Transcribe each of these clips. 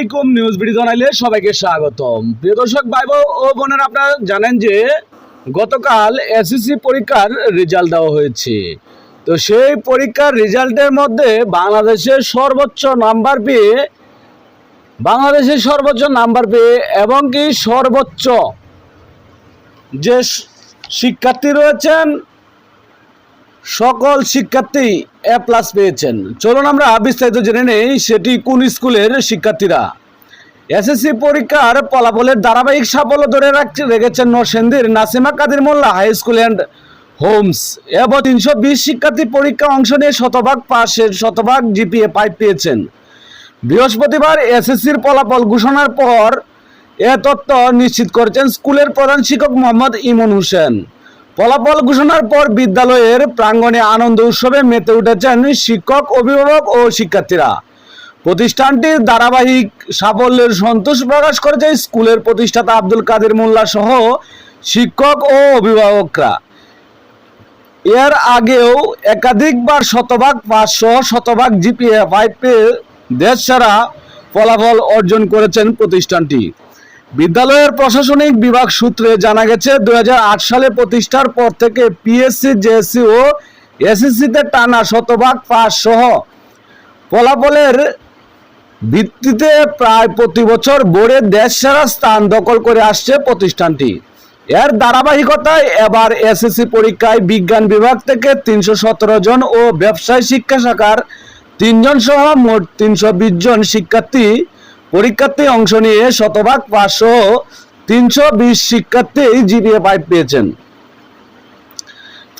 আলাইকুম news video জানাইলে সবাইকে স্বাগতম। প্রিয় দর্শক ভাই ও আপনারা জানেন যে গতকাল এসএসসি পরীক্ষার রেজাল্ট দেওয়া হয়েছে। তো সেই পরীক্ষার রেজাল্টের মধ্যে বাংলাদেশের সর্বোচ্চ নাম্বার পেয়ে, বাংলাদেশের সর্বোচ্চ নাম্বার পেয়ে এবং কি সর্বোচ্চ যে শিক্ষার্থী রয়েছেন, সকল শিক্ষার্থী এ প্লাস পেয়েছেন। চলুন আমরা বিস্তারিত জেনে নেই সেটি কোন স্কুলের শিক্ষার্থীরা। এসএসসি পরীক্ষার ফলাফলের ধারাবাহিক সাফল্য ধরে রাখতে রেখেছেন নরসেন্দির Nasima Kadir Molla high school and homes. এবং তিনশো বিশ শিক্ষার্থী পরীক্ষা অংশ নিয়ে শতভাগ পাশের শতভাগ জিপিএ পাইপ পেয়েছেন। বৃহস্পতিবার এসএসসির ফলাফল ঘোষণার পর এ তথ্য নিশ্চিত করেছেন স্কুলের প্রধান শিক্ষক মোহাম্মদ ইমন হোসেন। ফলাফল ঘোষণার পর বিদ্যালয়ের প্রাঙ্গণে আনন্দ উৎসবে মেতে উঠেছেন শিক্ষক, অভিভাবক ও শিক্ষার্থীরা। প্রতিষ্ঠানটির ধারাবাহিক সাফল্যের সন্তোষ প্রকাশ করেছে স্কুলের প্রতিষ্ঠাতা আব্দুল কাদের মোল্লা সহ শিক্ষক ও অভিভাবকরা। এর আগেও একাধিকবার শতভাগ পাঁচশো শতভাগ জিপিএ ফাইভ পেয়ে দেশ ছাড়া ফলাফল অর্জন করেছেন প্রতিষ্ঠানটি। বিদ্যালয়ের প্রশাসনিক বিভাগ সূত্রে জানা গেছে দু হাজার আট সালে প্রতিষ্ঠার পর থেকে পিএসসি, জেএসসি ও এসএসসিতে টানা শতভাগ পাস সহ ফলাফলের ভিত্তিতে প্রায় প্রতি বছর বোর্ডে দেশ সেরা স্থান দখল করে আসছে প্রতিষ্ঠানটি। এর ধারাবাহিকতায় এবার এসএসসি পরীক্ষায় বিজ্ঞান বিভাগ থেকে তিনশো সতেরো জন ও ব্যবসায় শিক্ষা শাখার তিনজন সহ মোট তিনশো বিশ জন শিক্ষার্থী পরীক্ষার্থী অংশ নিয়ে শতভাগ পাঁচশো তিনশো বিশ শিক্ষার্থী জিপিএ ফাইভ পেয়েছেন।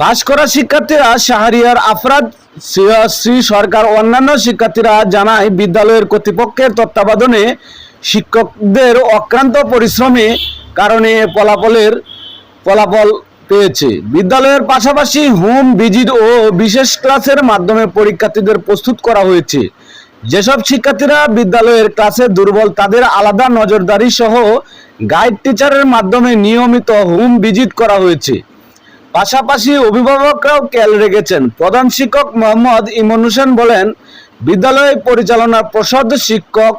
পাশ করা শিক্ষার্থীরা শাহরিয়ার আফরাদ শ্রী- সরকার অন্যান্য শিক্ষার্থীরা জানায়, বিদ্যালয়ের কর্তৃপক্ষের তত্ত্বাবধানে শিক্ষকদের অক্রান্ত পরিশ্রমে কারণে ফলাফলের, ফলাফল পেয়েছে। বিদ্যালয়ের পাশাপাশি হোম ভিজিট ও বিশেষ ক্লাসের মাধ্যমে পরীক্ষার্থীদের প্রস্তুত করা হয়েছে। যেসব শিক্ষার্থীরা বিদ্যালয়ের ক্লাসে দুর্বল, তাদের আলাদা নজরদারি সহ গাইড টিচারের মাধ্যমে নিয়মিত হোম ভিজিট করা হয়েছে। পাশাপাশি অভিভাবকরাও খেয়াল রেখেছেন। প্রধান শিক্ষক মোহাম্মদ ইমন হোসেন বলেন, বিদ্যালয় পরিচালনার প্রসাদ শিক্ষক,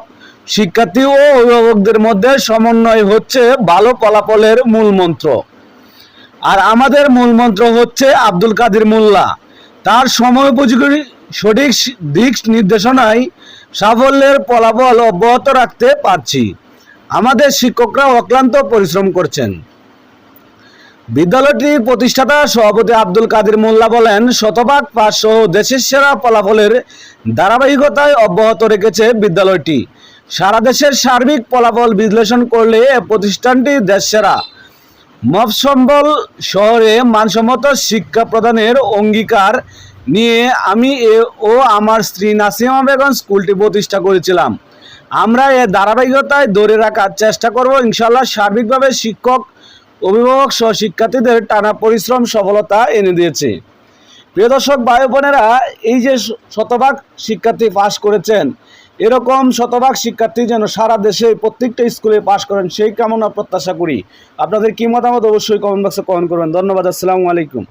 শিক্ষার্থী ও অভিভাবকদের মধ্যে সমন্বয় হচ্ছে ভালো ফলাফলের মূল মন্ত্র। আর আমাদের মূল মন্ত্র হচ্ছে আব্দুল কাদির মোল্লা। তার সময় উপযোগী সঠিক দিক নির্দেশনায় সাফল্যের ফলাফল অব্যাহত রাখতে পারছি। আমাদের শিক্ষকরা অক্লান্ত পরিশ্রম করছেন। বিদ্যালয়টির প্রতিষ্ঠাতা সভাপতি আব্দুল কাদের মোল্লা বলেন, শতভাগ পাস সহ দেশের সেরা ফলাফলের ধারাবাহিকতায় অব্যাহত রেখেছে বিদ্যালয়টি। সারা দেশের সার্বিক ফলাফল বিশ্লেষণ করলে প্রতিষ্ঠানটি দেশ সেরা মফসম্বল শহরে মানসম্মত শিক্ষা প্রদানের অঙ্গীকার নিয়ে আমি এ- ও আমার স্ত্রী নাসিমা বেগম স্কুলটি প্রতিষ্ঠা করেছিলাম। আমরা এ ধারাবাহিকতায় ধরে রাখার চেষ্টা করব। ইনশাল্লাহ সার্বিকভাবে শিক্ষক অভিভাবক সহ শিক্ষার্থীদের টানা পরিশ্রম, সফলতা এনে দিয়েছে। প্রিয় দর্শক ভাই বোনেরা এই যে শতভাগ শিক্ষার্থী পাশ করেছেন, এরকম শতভাগ শিক্ষার্থী যেন সারা দেশে প্রত্যেকটা স্কুলে পাশ করেন, সেই কামনা প্রত্যাশা করি। আপনাদের কি মতামত অবশ্যই কমেন্ট বক্সে কমেন্ট করবেন। ধন্যবাদ, আসসালামু আলাইকুম।